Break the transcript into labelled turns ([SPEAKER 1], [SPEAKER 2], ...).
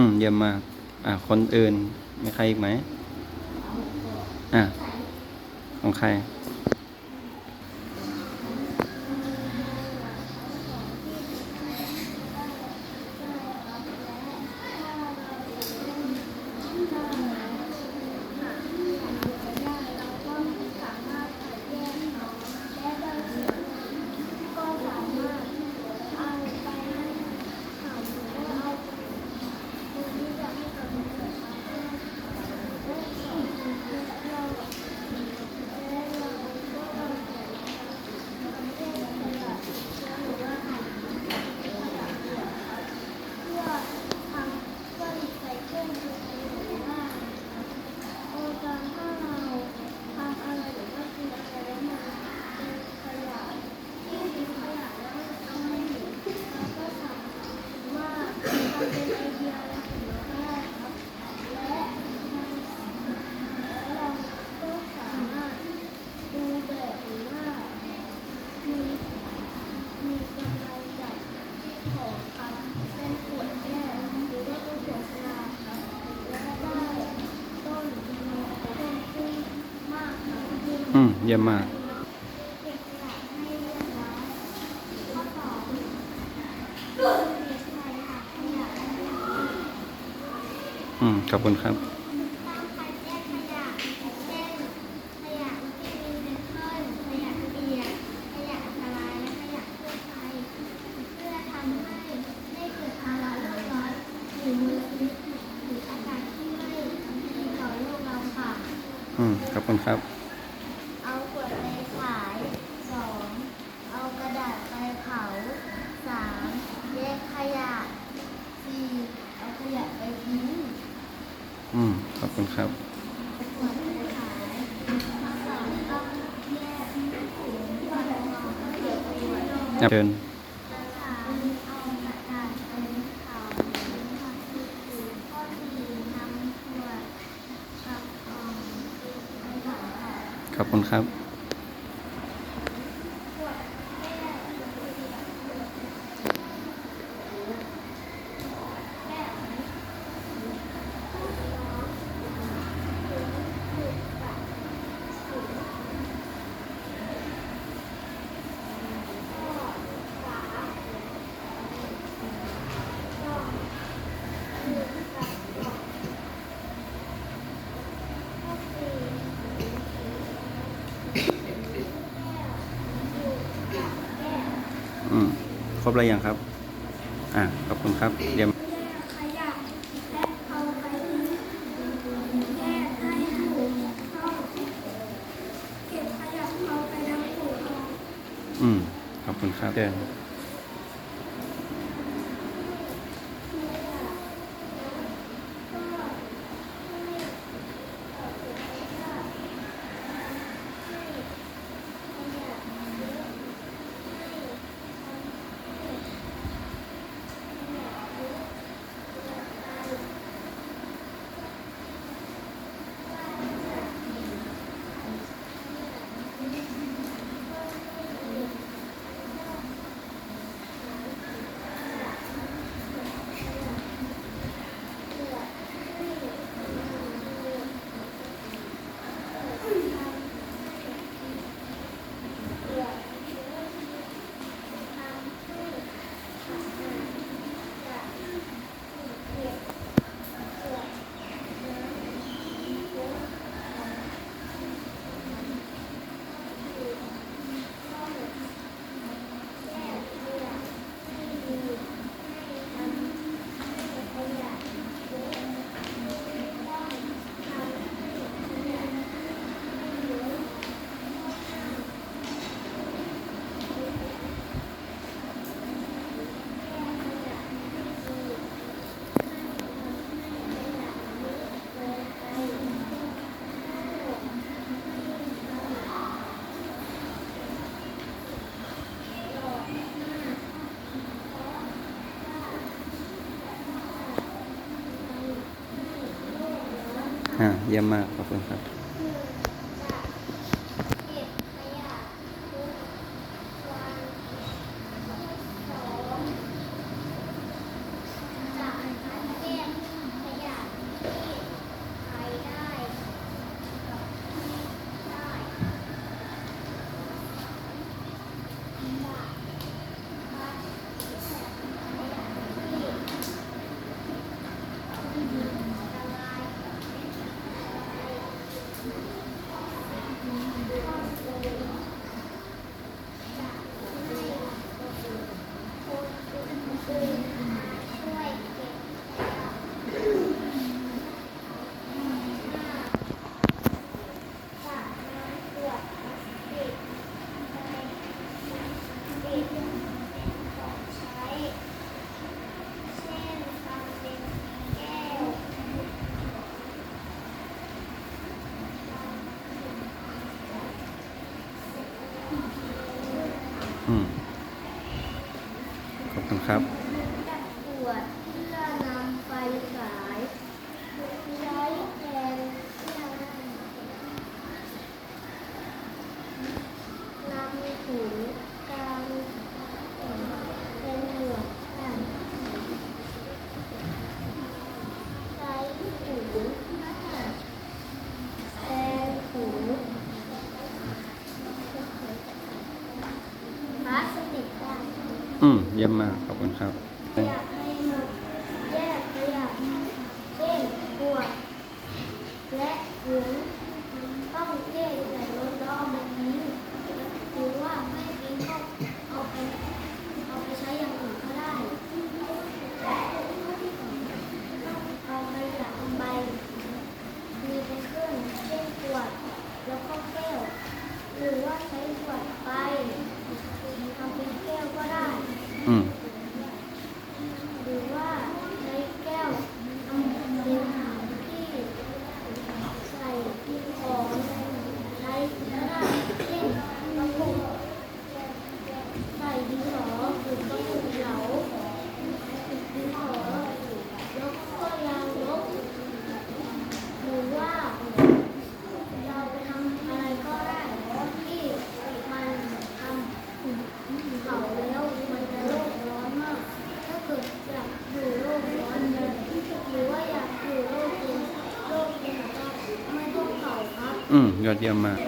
[SPEAKER 1] อื
[SPEAKER 2] มเยี่
[SPEAKER 3] ยมมาก อ่า ค
[SPEAKER 1] นอื่น มีใครอีกไหม
[SPEAKER 3] อ่าขอ
[SPEAKER 1] งใคร
[SPEAKER 2] อืมเยี่
[SPEAKER 1] ยมมาก
[SPEAKER 2] อื
[SPEAKER 1] มขอบคุณครับ
[SPEAKER 2] อืมขอ
[SPEAKER 1] บคุณครับ ครับ
[SPEAKER 3] เชิ
[SPEAKER 1] ญ
[SPEAKER 3] ขอบคุ
[SPEAKER 1] ณครับ รบแล้วยังครับ อ่าขอบคุณครับเดี๋ย
[SPEAKER 2] วอื
[SPEAKER 1] ม ขอบคุณครับเจอ เยี่ยมมากขอบคุณครับ
[SPEAKER 3] ค
[SPEAKER 1] รับ
[SPEAKER 3] อืม
[SPEAKER 1] เยี่ยมมาก ขอบคุณครับ
[SPEAKER 3] อยาหัวต้องแยกใส่รถล้อามาทิ้หรือว่าไม่ อื
[SPEAKER 1] มยอดเยี่ยมมาก